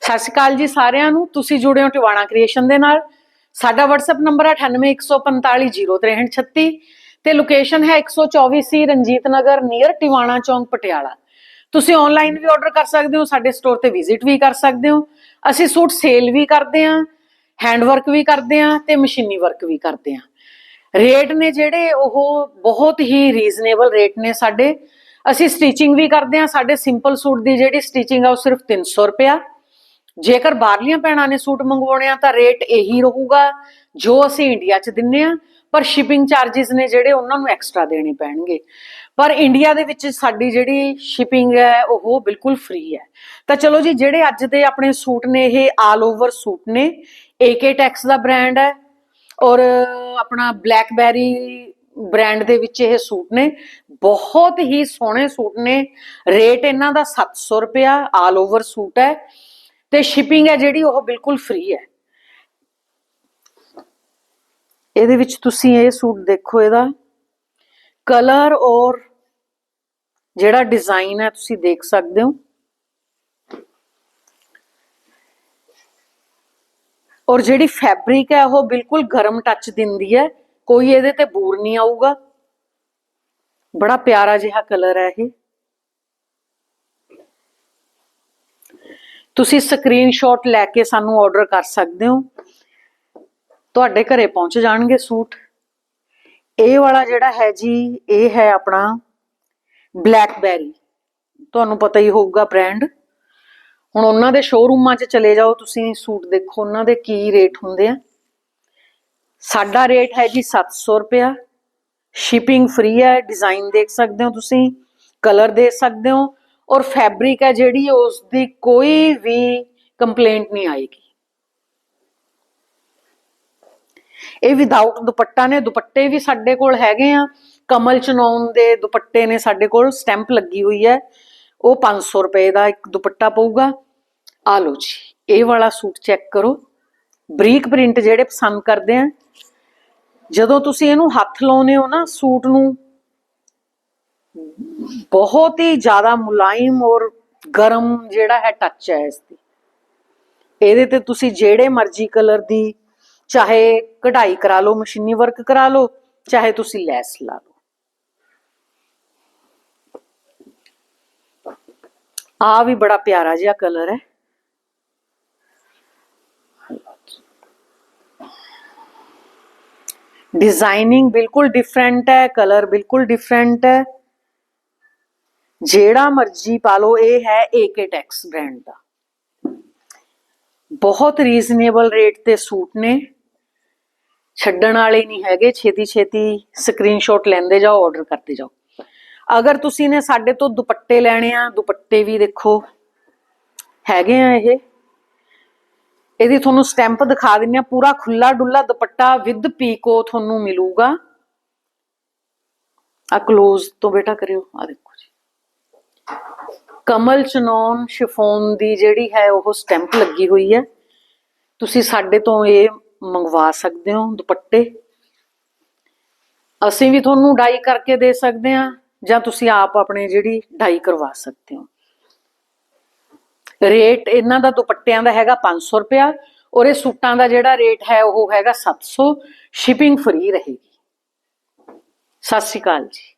ਸਤਿ ਸ਼੍ਰੀ ਅਕਾਲ ਜੀ ਸਾਰਿਆਂ ਨੂੰ। ਤੁਸੀਂ ਜੁੜੇ ਹੋ ਟਿਵਾਣਾ ਕ੍ਰੀਏਸ਼ਨ ਦੇ ਨਾਲ। ਸਾਡਾ WhatsApp ਨੰਬਰ ਹੈ 9814500336 ਤੇ ਲੋਕੇਸ਼ਨ ਹੈ 124 ਸੀ ਰਣਜੀਤ ਨਗਰ ਨੀਅਰ ਟਿਵਾਣਾ ਚੌਂਕ, ਪਟਿਆਲਾ। ਤੁਸੀਂ ਆਨਲਾਈਨ ਵੀ ਆਰਡਰ ਕਰ ਸਕਦੇ ਹੋ, ਸਾਡੇ ਸਟੋਰ ਤੇ ਵਿਜ਼ਿਟ ਵੀ ਕਰ ਸਕਦੇ ਹੋ। ਅਸੀਂ ਸੂਟ ਸੇਲ ਵੀ ਕਰਦੇ ਹਾਂ ਹੈਂਡ ਵਰਕ ਵੀ ਕਰਦੇ ਹਾਂ ਤੇ ਮਸ਼ੀਨੀ ਵਰਕ ਵੀ ਕਰਦੇ ਹਾਂ। ਰੇਟ ਨੇ ਜਿਹੜੇ ਉਹ ਬਹੁਤ ਹੀ ਰੀਜ਼ਨੇਬਲ ਰੇਟ ਨੇ ਸਾਡੇ। ਅਸੀਂ ਸਟਿਚਿੰਗ ਵੀ ਕਰਦੇ ਹਾਂ, ਸਾਡੇ ਸਿੰਪਲ ਸੂਟ ਦੀ ਜਿਹੜੀ ਸਟਿਚਿੰਗ ਆ ਉਹ ਸਿਰਫ 300 ਰੁਪਿਆ ਜੇਕਰ ਬਾਹਰਲੀਆਂ ਭੈਣਾਂ ਨੇ ਸੂਟ ਮੰਗਵਾਉਣੇ ਆ, ਤਾਂ ਰੇਟ ਇਹੀ ਰਹੂਗਾ ਜੋ ਅਸੀਂ ਇੰਡੀਆ 'ਚ ਦਿੰਨੇ ਆ। ਪਰ ਸ਼ਿਪਿੰਗ ਚਾਰजेस ਨੇ ਜਿਹੜੇ, ਉਹਨਾਂ ਨੂੰ ਐਕਸਟਰਾ ਦੇਣੇ ਪੈਣਗੇ। ਪਰ ਇੰਡੀਆ ਦੇ ਵਿੱਚ ਸਾਡੀ ਜਿਹੜੀ ਸ਼ਿਪਿੰਗ ਹੈ, ਉਹ ਬਿਲਕੁਲ ਫ੍ਰੀ ਹੈ। ਤਾਂ ਚਲੋ ਜੀ, ਜਿਹੜੇ ਅੱਜ ਦੇ ਆਪਣੇ ਸੂਟ ਨੇ, ਇਹ ਆਲ ਓਵਰ ਸੂਟ ਨੇ। AK ਟੈਕਸ ਦਾ ਬ੍ਰਾਂਡ ਹੈ ਔਰ ਆਪਣਾ ਬਲੈਕਬੈਰੀ ਬ੍ਰਾਂਡ ਦੇ ਵਿੱਚ ਇਹ ਸੂਟ ਨੇ। ਬਹੁਤ ਹੀ ਸੋਹਣੇ ਸੂਟ ਨੇ। ਰੇਟ ਇਹਨਾਂ ਦਾ 700 ਰੁਪਿਆ ਆਲ ਓਵਰ ਸੂਟ ਹੈ। ਤੇ ਸ਼ਿਪਿੰਗ ਹੈ ਜਿਹੜੀ ਉਹ ਬਿਲਕੁਲ ਫ੍ਰੀ ਹੈ। ਇਹਦੇ ਵਿੱਚ ਤੁਸੀਂ ਇਹ ਸੂਟ ਦੇਖੋ ਇਹਦਾ। ਕਲਰ ਔਰ ਜਿਹੜਾ ਡਿਜ਼ਾਈਨ ਹੈ ਤੁਸੀਂ ਦੇਖ ਸਕਦੇ ਹੋ। ਔਰ ਜਿਹੜੀ ਫੈਬਰਿਕ ਹੈ ਉਹ ਬਿਲਕੁਲ ਗਰਮ ਟੱਚ ਦਿੰਦੀ ਹੈ। ਕੋਈ ਇਹਦੇ ਤੇ ਬੂਰ ਨਹੀਂ ਆਊਗਾ। ਬੜਾ ਪਿਆਰਾ ਜਿਹਾ ਕਲਰ ਹੈ ਇਹ। ਤੁਸੀਂ ਸਕਰੀਨਸ਼ਾਟ ਲੈ ਕੇ ਸਾਨੂੰ ਆਰਡਰ ਕਰ ਸਕਦੇ ਹੋ। ਤੁਹਾਡੇ ਘਰੇ ਪਹੁੰਚ ਜਾਣਗੇ ਸੂਟ। ਇਹ ਵਾਲਾ ਜਿਹੜਾ ਹੈ ਜੀ, ਇਹ ਹੈ ਆਪਣਾ ਬਲੈਕਬੈਰੀ ਤੁਹਾਨੂੰ ਪਤਾ ਹੀ ਹੋਊਗਾ ਬ੍ਰਾਂਡ ਹੁਣ ਉਹਨਾਂ ਦੇ ਸ਼ੋਰੂਮਾਂ 'ਚ ਚਲੇ ਜਾਓ ਤੁਸੀਂ, ਸੂਟ ਦੇਖੋ ਉਹਨਾਂ ਦੇ ਕੀ ਰੇਟ ਹੁੰਦੇ ਆ। ਸਾਡਾ ਰੇਟ ਹੈ ਜੀ 700 ਰੁਪਿਆ ਸ਼ਿਪਿੰਗ ਫ੍ਰੀ ਹੈ ਡਿਜ਼ਾਈਨ ਦੇਖ ਸਕਦੇ ਹੋ ਤੁਸੀਂ ਕਲਰ ਦੇਖ ਸਕਦੇ ਹੋ। ਔਰ ਫੈਬਰਿਕ ਹੈ ਜਿਹੜੀ ਉਸ ਦੀ ਕੋਈ ਵੀ ਕੰਪਲੇਂਟ ਨਹੀਂ ਆਏਗੀ। ਇਹ ਵਿਦਆਊਟ ਦੁਪੱਟਾ ਨੇ, ਦੁਪੱਟੇ ਵੀ ਸਾਡੇ ਕੋਲ ਹੈਗੇ ਆ। ਕਮਲ ਚਨੌਨ ਦੇ ਦੁਪੱਟੇ ਨੇ ਸਾਡੇ ਕੋਲ ਸਟੈਂਪ ਲੱਗੀ ਹੋਈ ਹੈ। ਉਹ 500 ਰੁਪਏ ਦਾ ਇੱਕ ਦੁਪੱਟਾ ਪਊਗਾ। ਆ ਲਓ ਜੀ, ਇਹ ਵਾਲਾ ਸੂਟ ਚੈੱਕ ਕਰੋ। ਬਰੀਕ ਪ੍ਰਿੰਟ ਜਿਹੜੇ ਪਸੰਦ ਕਰਦੇ ਆ। ਜਦੋਂ ਤੁਸੀਂ ਇਹਨੂੰ ਹੱਥ ਲਾਉਨੇ ਹੋ ਨਾ ਸੂਟ ਨੂੰ ਬਹੁਤ ਹੀ ਜ਼ਿਆਦਾ ਮੁਲਾਇਮ ਔਰ ਗਰਮ ਜਿਹੜਾ ਹੈ ਟੱਚ ਹੈ ਇਸ ਦੀ ਇਹਦੇ ਤੇ ਤੁਸੀਂ ਜਿਹੜੇ ਮਰਜ਼ੀ ਕਲਰ ਦੀ ਚਾਹੇ ਕਢਾਈ ਕਰਾ ਲਓ, ਮਸ਼ੀਨੀ ਵਰਕ ਕਰਾ ਲਓ, ਚਾਹੇ ਤੁਸੀਂ ਲੈਸ ਲਾ ਲਓ। ਆ ਵੀ ਬੜਾ ਪਿਆਰਾ ਜਿਹਾ ਕਲਰ ਹੈ। ਡਿਜ਼ਾਈਨਿੰਗ ਬਿਲਕੁਲ ਡਿਫਰੈਂਟ ਹੈ ਕਲਰ ਬਿਲਕੁਲ ਡਿਫਰੈਂਟ ਹੈ। ਜਿਹੜਾ ਮਰਜ਼ੀ ਪਾ ਲਓ, ਇਹ ਹੈ AK ਟੈਕਸ ਬ੍ਰਾਂਡ ਦਾ। ਬਹੁਤ ਰੀਜ਼ਨੇਬਲ ਰੇਟ ਤੇ ਸੂਟ ਨੇ। ਛੱਡਣ ਵਾਲੇ ਨਹੀਂ ਹੈਗੇ ਛੇਤੀ ਛੇਤੀ ਸਕਰੀਨਸ਼ਾਟ ਲੈਂਦੇ ਜਾਓ ਆਰਡਰ ਕਰਦੇ ਜਾਓ। ਅਗਰ ਤੁਸੀਂ ਨੇ ਸਾਡੇ ਤੋਂ ਦੁਪੱਟੇ ਲੈਣੇ ਆ, ਦੁਪੱਟੇ ਵੀ ਦੇਖੋ। ਹੈਗੇ ਆ ਇਹ। ਇਹਦੀ ਤੁਹਾਨੂੰ ਸਟੈਂਪ ਦਿਖਾ ਦਿੰਨੇ ਆ, ਪੂਰਾ ਖੁੱਲਾ ਡੁੱਲਾ ਦੁਪੱਟਾ ਵਿਦ ਪੀਕੋ ਤੁਹਾਨੂੰ ਮਿਲੂਗਾ। ਆ ক্লোਜ਼ ਤੋਂ ਬੇਟਾ ਕਰਿਓ, ਆ ਦੇਖੋ ਜੀ। ਕਮਲ ਚਨੌਨ ਸ਼ਿਫੋਨ ਦੀ ਜਿਹੜੀ ਹੈ ਉਹ ਸਟੈਂਪ ਲੱਗੀ ਹੋਈ ਹੈ। ਤੁਸੀਂ ਸਾਡੇ ਤੋਂ ਇਹ ਮੰਗਵਾ ਸਕਦੇ ਹੋ ਦੁਪੱਟੇ। ਅਸੀਂ ਵੀ ਤੁਹਾਨੂੰ ਡਾਈ ਕਰਕੇ ਦੇ ਸਕਦੇ ਹਾਂ ਜਾਂ ਤੁਸੀਂ ਆਪ ਆਪਣੇ ਜਿਹੜੀ ਡਾਈ ਕਰਵਾ ਸਕਦੇ ਹੋ। ਰੇਟ ਇਹਨਾਂ ਦਾ ਦੁਪੱਟਿਆਂ ਦਾ ਹੈਗਾ 500 ਰੁਪਿਆ ਔਰ ਇਹ ਸੂਟਾਂ ਦਾ ਜਿਹੜਾ ਰੇਟ ਹੈ ਉਹ ਹੈਗਾ 700 ਸ਼ਿਪਿੰਗ ਫ੍ਰੀ ਰਹੇਗੀ। ਸਤਿ ਸ਼੍ਰੀ ਅਕਾਲ ਜੀ।